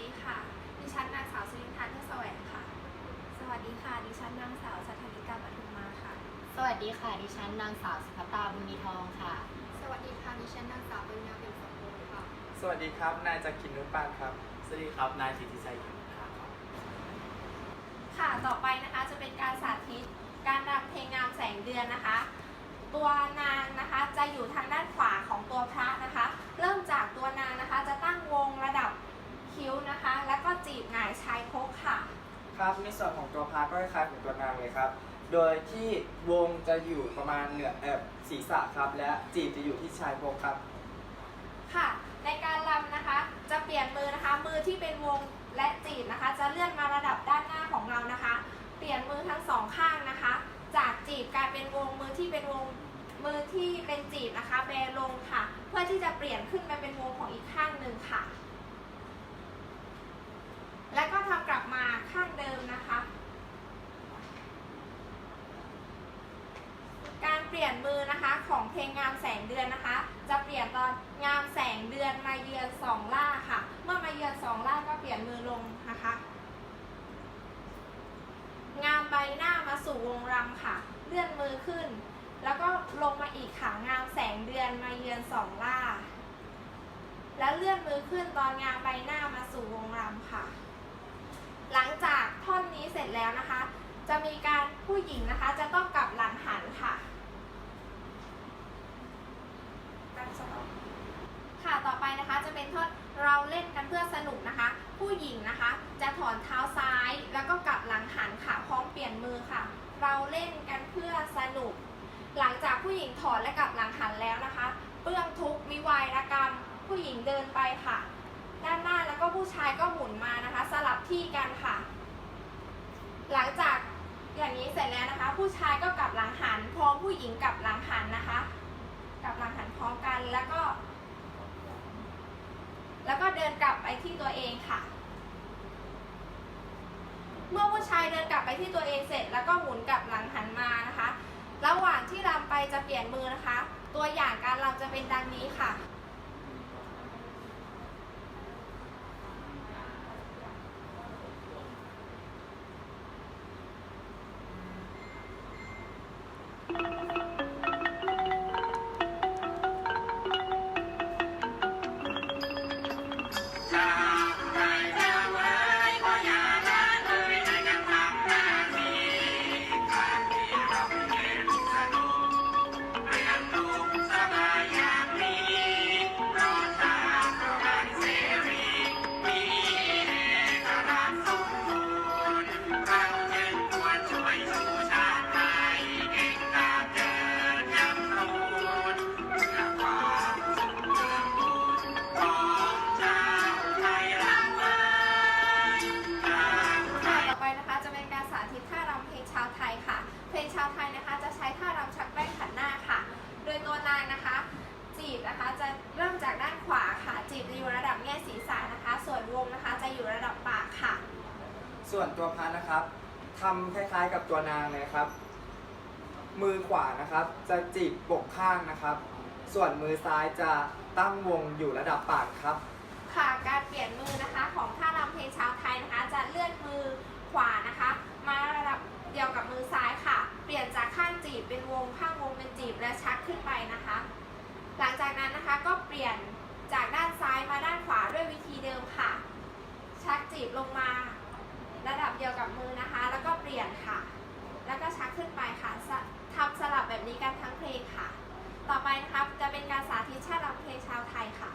ดีค่ะ ดิฉันนางสาวสุรินทร์เทศแสวงค่ะ สวัสดีค่ะ ดิฉันนางสาวสัทนิกาปทุมมาค่ะ สวัสดีค่ะ ดิฉันนางสาวสุภตาบุญมีทองค่ะ สวัสดีค่ะ ดิฉันนางสาวปริญญาเปี่ยมสมบูรณ์ค่ะ สวัสดีครับ นายจักรินนุชปานครับ สวัสดีครับ นายจิติชัยค่ะค่ะ ต่อไปนะคะจะเป็นการสาธิต การรำเพลงงามแสงเดือนนะคะ ตัวนางนะคะจะอยู่ทางด้านขวาของตัวพระนะคะ เริ่มจากตัวนางนะคะาก็คล้ายๆของตัวนางเลยครับ โดยที่วงจะอยู่ประมาณเหนือเอ่อศีรษะครับ และจีบจะอยู่ที่ชายโครงครับ ค่ะ ในการรำนะคะจะเปลี่ยนมือนะคะ มือที่เป็นวงและจีบนะคะ จะเลื่อนมาระดับด้านหน้าของเรานะคะ เปลี่ยนมือทั้งสองข้างนะคะ จากจีบกลายเป็นวงมือที่เป็นวงมือที่เป็นจีบนะคะ แบลงค่ะ เพื่อที่จะเปลี่ยนขึ้นไปเป็นวงของอีกข้างหนึ่งค่ะ และก็ทำกลับมาข้างเดิมนะคะ การเป ลี่ยนมือนะคะของเพลงงามแสงเดือนนะคะ จะเปลี่ยนตอนงามแสงเดือนมาเยือนสองล่าค่ะ เมื่อมาเยือนสองล่าก็เปลี่ยนมือลงนะคะ งามใบหน้ามาสู่วงรำค่ะ เลื่อนมือขึ้น แล้วก็ลงมาอีกค่ะงามแสงเดือนมาเยือนสองล่า แล้วเลื่อนมือขึ้นตอนงามใบหน้ามาสู่วงรำค่ะ หลังจากท่อนนี้เสร็จแล้วนะคะ จะมีการผู้หญิงนะคะจะต้องกลับหลังหันค่ะ ตั้งสต็อปค่ะต่อไปนะคะจะเป็นท่อนเราเล่นกันเพื่อสนุกนะคะ ผู้หญิงนะคะ จะถอนเท้าซ้ายแล้วก็กลับหลังหันค่ะพร้อมเปลี่ยนมือค่ะ เราเล่นกันเพื่อสนุก หลังจากผู้หญิงถอนและกลับหลังหันแล้วนะคะเปื้องทุกวิวายรกรรม ผู้หญิงเดินไปค่ะ ด้านหน้าแล้วก็ผู้ชายก็หมุนมานะคะ สลับที่กันค่ะ หลังจากอย่างนี้เสร็จแล้วนะคะ ผู้ชายก็กลับหลังหันพร้อมผู้หญิงกลับหลังหันนะคะ ลับหลังหันพร้อมกัน แล้วก็ แล้วก็เดินกลับไปที่ตัวเองค่ะ เมื่อผู้ชายเดินกลับไปที่ตัวเองเสร็จ แล้วก็หมุนกลับหลังหันมานะคะ ระหว่างที่รำไปจะเปลี่ยนมือนะคะ ตัวอย่างการรำจะเป็นดังนี้ค่ะ ส่วนตัวพันะครับทำคล้ายๆกับตัวนางเลยครับ มือขวานะครับ จะจีบปกข้างนะครับ ส่วนมือซ้ายจะตั้งวงอยู่ระดับปากครับ ค่ะการเปลี่ยนมือนะคะของท่ารำเพลงชาวไทยนะคะ จะเลื่อนมือขวานะคะ ขึ้นไปค่ะทำสลับแบบนี้กันทั้งเพลงค่ะ ต่อไปนะคะจะเป็นการสาธิตชาติรำเพลงชาวไทยค่ะ